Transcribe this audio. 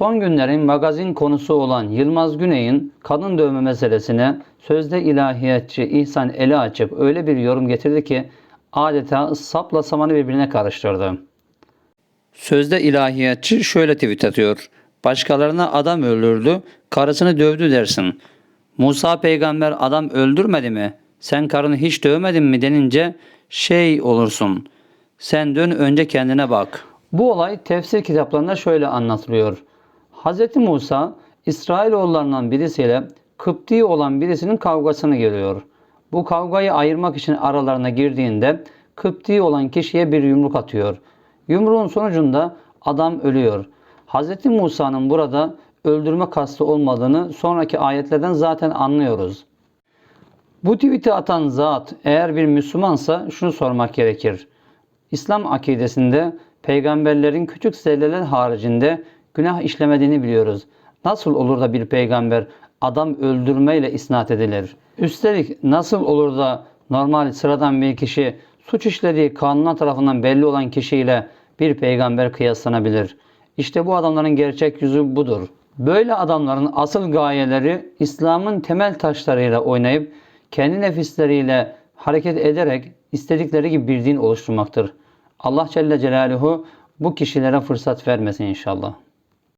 Son günlerin magazin konusu olan Yılmaz Güney'in kadın dövme meselesine sözde ilahiyatçı İhsan Eli açıp öyle bir yorum getirdi ki adeta sapla samanı birbirine karıştırdı. Sözde ilahiyatçı şöyle tweet atıyor. Başkalarına adam öldürdü, karısını dövdü dersin. Musa peygamber adam öldürmedi mi? Sen karını hiç dövmedin mi denince şey olursun. Sen dön önce kendine bak. Bu olay tefsir kitaplarında şöyle anlatılıyor. Hz. Musa İsrailoğullarından birisiyle Kıpti olan birisinin kavgasını görüyor. Bu kavgayı ayırmak için aralarına girdiğinde Kıpti olan kişiye bir yumruk atıyor. Yumruğun sonucunda adam ölüyor. Hz. Musa'nın burada öldürme kastı olmadığını sonraki ayetlerden zaten anlıyoruz. Bu tweet'i atan zat eğer bir Müslümansa şunu sormak gerekir. İslam akidesinde peygamberlerin küçük zelleler haricinde günah işlemediğini biliyoruz. Nasıl olur da bir peygamber adam öldürmeyle isnat edilir? Üstelik nasıl olur da normal sıradan bir kişi suç işlediği kanunlar tarafından belli olan kişiyle bir peygamber kıyaslanabilir? İşte bu adamların gerçek yüzü budur. Böyle adamların asıl gayeleri İslam'ın temel taşlarıyla oynayıp kendi nefisleriyle hareket ederek istedikleri gibi bir din oluşturmaktır. Allah Celle Celaluhu bu kişilere fırsat vermesin inşallah.